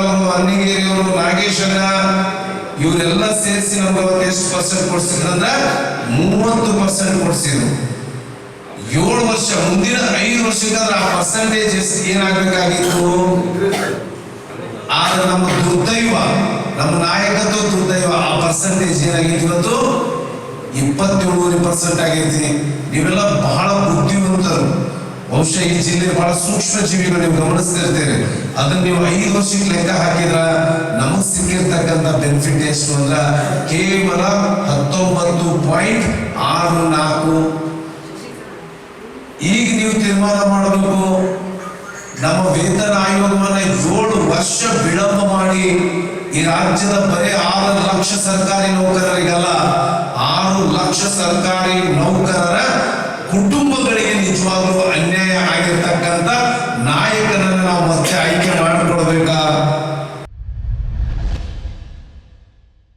ಅವರು ಅನ್ನಿಗೇರಿಯವರು ನಾಗೇಶನ ಇವರೆಲ್ಲ ಸೇರಿಸಿ ನಮ್ಗೆ ಎಷ್ಟು ಪರ್ಸೆಂಟ್ ಕೊಡ್ಸಿದ್ರಂದ್ರೆ ಮೂವತ್ತು ಪರ್ಸೆಂಟ್ ಕೊಡ್ಸಿದ್ರು. ಏಳು ವರ್ಷ, ಮುಂದಿನ ಐದು ವರ್ಷಕ್ಕಾದ್ರೆ ಆ ಪರ್ಸೆಂಟೇಜ್ ಏನಾಗಬೇಕಾಗಿತ್ತು? ಆದ್ರೆ ನಮ್ಮ ದುರ್ದೈವ, ನಮ್ಮ ನಾಯಕತ್ವ ದುರ್ದೈವ ಆ ಪರ್ಸೆಂಟೇಜ್ ಏನಾಗಿತ್ತು ಇವತ್ತು? ಇಪ್ಪತ್ತೇಳುವರೆ ಪರ್ಸೆಂಟ್ ಆಗೈತಿ ನೀವೆಲ್ಲ ಬಹಳ ಬುದ್ಧಿವಂತರು. ಬಹುಶಃ ಈ ಜಿಲ್ಲೆ ಬಹಳ ಸೂಕ್ಷ್ಮ ಜೀವಿಗಳು ನೀವು ಗಮನಿಸ್ತಿರ್ತೀರಿ. ಅದನ್ನ ನೀವು ಐದು ವರ್ಷಕ್ಕೆ ಲೆಕ್ಕ ಹಾಕಿದ್ರ ನಮಗ್ ಸಿಕ್ಕಿರ್ತಕ್ಕಂಥ ಬೆನಿಫಿಟ್ ಎಷ್ಟು ಅಂದ್ರ ಕೇವಲ ಹತ್ತೊಂಬತ್ತು ಪಾಯಿಂಟ್ ಆರು ನಾಲ್ಕು. ಈಗ ನೀವು ತೀರ್ಮಾನ ಮಾಡಬೇಕು. ನಮ್ಮ ವೇತನ ಆಯೋಗವನ್ನ ಏಳು ವರ್ಷ ವಿಳಂಬ ಮಾಡಿ ಈ ರಾಜ್ಯದ ಬರೀ ಆರು ಲಕ್ಷ ಸರ್ಕಾರಿ ನೌಕರರಿಗಲ್ಲ, ಆರು ಲಕ್ಷ ಸರ್ಕಾರಿ ನೌಕರರ ಕುಟುಂಬಗಳಿಗೆ ನಿಜವಾಗ್ಲೂ ನಾಯಕನನ್ನ ನಾವು ಮತ್ತೆ ಆಯ್ಕೆ ಮಾಡಿಕೊಡ್ಬೇಕಾ